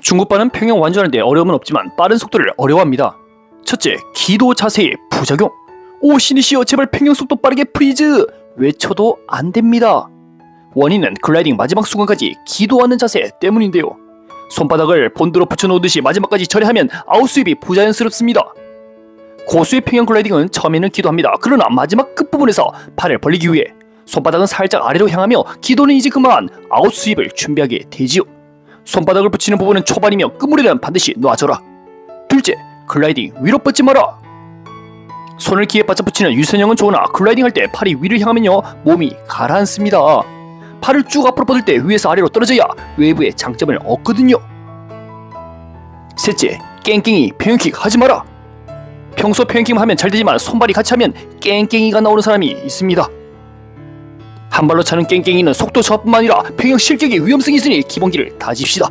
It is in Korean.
중국발은 평형 완주하는데 어려움은 없지만 빠른 속도를 어려워합니다. 첫째, 기도 자세의 부작용. 오 신이시여 제발 평형 속도 빠르게 프리즈 외쳐도 안 됩니다. 원인은 글라이딩 마지막 순간까지 기도하는 자세 때문인데요. 손바닥을 본드로 붙여놓듯이 마지막까지 절해하면 아웃스윕이 부자연스럽습니다. 고수의 평형 글라이딩은 처음에는 기도합니다. 그러나 마지막 끝부분에서 팔을 벌리기 위해 손바닥은 살짝 아래로 향하며 기도는 이제 그만 아웃스윕을 준비하게 되지요. 손바닥을 붙이는 부분은 초반이며 끝물에는 반드시 놔줘라. 둘째, 글라이딩 위로 뻗지 마라. 손을 귀에 바짝 붙이는 유선형은 좋으나 글라이딩 할 때 팔이 위를 향하면요 몸이 가라앉습니다. 팔을 쭉 앞으로 뻗을 때 위에서 아래로 떨어져야 외부의 장점을 얻거든요. 셋째, 깽깽이 평형킥 하지 마라. 평소 평형킥 하면 잘 되지만 손발이 같이 하면 깽깽이가 나오는 사람이 있습니다. 한 발로 차는 깽깽이는 속도 저하뿐만 아니라 평형 실격의 위험성이 있으니 기본기를 다집시다.